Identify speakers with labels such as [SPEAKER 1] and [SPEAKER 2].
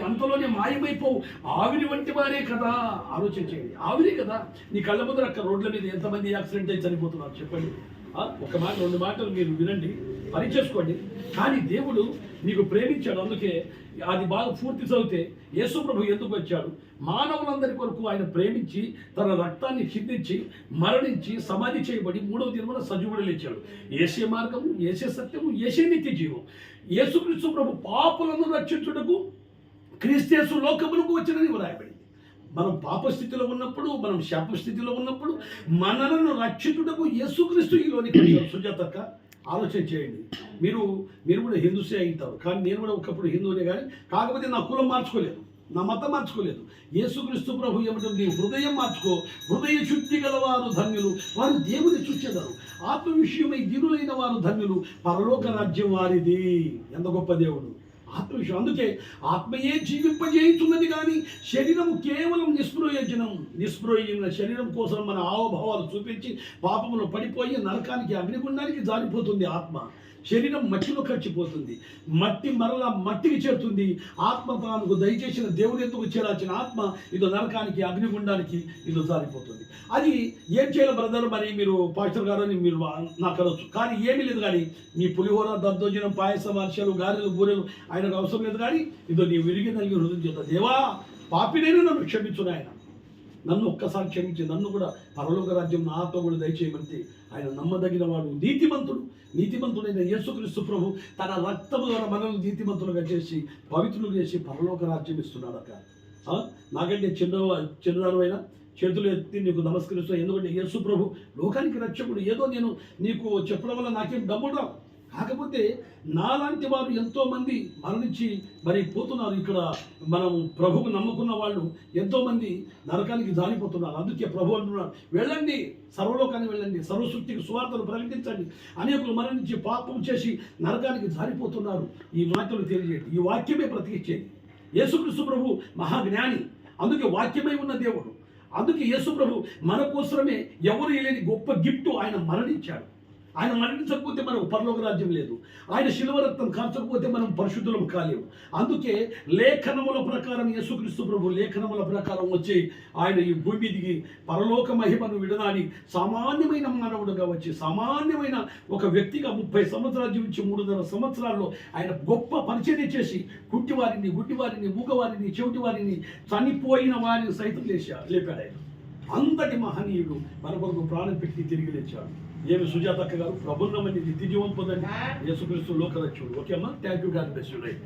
[SPEAKER 1] చూడండి అంతలోనే మాయమైపోవు. ఆవిరి వంటి వారే కదా. ఆలోచన చేయండి ఆవిరి కదా. నీ కళ్ళ ముందర అక్కడ రోడ్ల మీద ఎంతమంది యాక్సిడెంట్ అయి చనిపోతున్నారు చెప్పండి. ఒక మాట రెండు మాటలు మీరు వినండి. పని చేసుకోండి. కానీ దేవుడు నీకు ప్రేమించాడు. అందుకే అది బాగా పూర్తి చదివితే యేసు ప్రభు ఎందుకు వచ్చాడు? మానవులందరి కొరకు ఆయన ప్రేమించి తన రక్తాన్ని చిందించి మరణించి సమాధి చేయబడి మూడవ దినమున సజీవుడు లేచాడు. ఏసే మార్గము ఏసే సత్యము ఏసే నిత్య జీవం. యేసుక్రీస్తు ప్రభు పాపులను రక్షించుటకు క్రీస్తేసు లోకములకు వచ్చినని వ్రాయబడింది. మనం పాపస్థితిలో ఉన్నప్పుడు మనం శాపస్థితిలో ఉన్నప్పుడు మనలను రక్షితుడకు యేసుక్రీస్తు ఈ లోనికి సుజాతక్క ఆలోచన చేయండి. మీరు మీరు కూడా హిందూసే అవుతారు. కానీ నేను కూడా ఒకప్పుడు హిందువునే కానీ కాకపోతే నా కులం మార్చుకోలేదు. నా మతం మార్చుకోలేదు. యేసుక్రీస్తు ప్రభు ఏమిటంటే నీ హృదయం మార్చుకో. హృదయ శుద్ధి గలవారు ధన్యులు. వారు దేవుని చూచేదారు ఆత్మ విషయమై దీనులైన వారు ధన్యులు. పరలోక రాజ్యం వారిది. ఎంత గొప్ప దేవుడు. ఆత్మవిషయం అందుకే ఆత్మయే జీవింపజేయుతున్నది కానీ శరీరం కేవలం నిస్ప్రయోజనం నిస్ప్రయోజన శరీరం కోసం మన ఆవభావాలు చూపించి పాపములో పడిపోయి నరకానికి అగ్నిగుండానికి జారిపోతుంది ఆత్మ. శరీరం మట్టిలో ఖర్చిపోతుంది మట్టి మరలా మట్టికి చేరుతుంది. ఆత్మ తానుకు దయచేసిన దేవుని ఎందుకు చేరాల్సిన ఆత్మ? ఇది నరకానికి అగ్నిగుండానికి ఇది జారిపోతుంది. అది ఏం చేయాలి బ్రదర్ మరి మీరు పాస్టర్ గారు అని మీరు నాకు అనొచ్చు కానీ ఏమీ లేదు కానీ మీ పులిహోర దద్దోజనం పాయసం వర్షాలు గారెలు బూరెలు ఆయనకు అవసరం లేదు కానీ ఇదో నీ విరిగి నలిగి హృదయం చేత దేవా పాపినైనా నన్ను క్షమించును ఆయన. నన్ను ఒక్కసారి క్షమించి నన్ను కూడా పరలోక రాజ్యం నాతో కూడా దయచేయమంటే ఆయన నమ్మదగిన వాడు నీతిమంతుడు. నీతిమంతుడైన యేసుక్రీస్తు ప్రభు తన రక్తము ద్వారా మనల్ని నీతిమంతులుగా చేసి పవిత్రులు చేసి పరలోక రాజ్యం ఇస్తున్నాడు అక్క నాకంటే చిన్న చిన్నదానమైన చేతులు ఎత్తి నీకు నమస్కరిస్తాను ఎందుకంటే యేసు ప్రభు లోకానికి రక్షకుడు. ఏదో నేను నీకు చెప్పడం వల్ల నాకేం డబ్బుడు రావు. కాకపోతే నాలాంటి వారు ఎంతోమంది మరణించి మరి పోతున్నారు ఇక్కడ. మనం ప్రభువు నమ్ముకున్న వాళ్ళు ఎంతోమంది నరకానికి జారిపోతున్నారు. అందుకే ప్రభు అంటున్నారు వెళ్ళండి సర్వలోకానికి వెళ్ళండి సర్వసృష్టికి సువార్తలు ప్రకటించండి. అనేకులు మరణించి పాపం చేసి నరకానికి జారిపోతున్నారు. ఈ మాటలు తెలియజేయండి. ఈ వాక్యమే ప్రతికిచ్చేది యేసుక్రీస్తు ప్రభు మహాజ్ఞాని. అందుకే వాక్యమై ఉన్న దేవుడు. అందుకే యేసు ప్రభు మన కోసమే ఎవరు లేని గొప్ప గిఫ్ట్ ఆయన మరణించాడు. ఆయన మరణించకపోతే మనకు పరలోక రాజ్యం లేదు. ఆయన శిలువ రక్తం కార్చకపోతే మనం పరిశుద్ధులం కాలేము. అందుకే లేఖనముల ప్రకారం యేసుక్రీస్తు ప్రభు లేఖనముల ప్రకారం వచ్చి ఆయన ఈ భూమి దిగి పరలోక మహిమను విడదాని సామాన్యమైన మానవుడుగా వచ్చి సామాన్యమైన ఒక వ్యక్తిగా ముప్పై సంవత్సరాలు జీవించి మూడున్నర సంవత్సరాల్లో ఆయన గొప్ప పరిచర్య చేసి గుడ్డివారిని గుడ్డివారిని మూగవారిని చెవిటివారిని చనిపోయిన వారిని సైతం లేచా లేపాడు ఆయన. అంతటి మహనీయుడు మన కొరకు ప్రాణం పెట్టి తిరిగి లేచాడు. ఏమి సుజాతక్క గారు ప్రభుత్వం నిత్య జీవం పొందండి యేసుక్రీస్తు లోకరక్షుడు ఓకే అమ్మా? Thank you God best right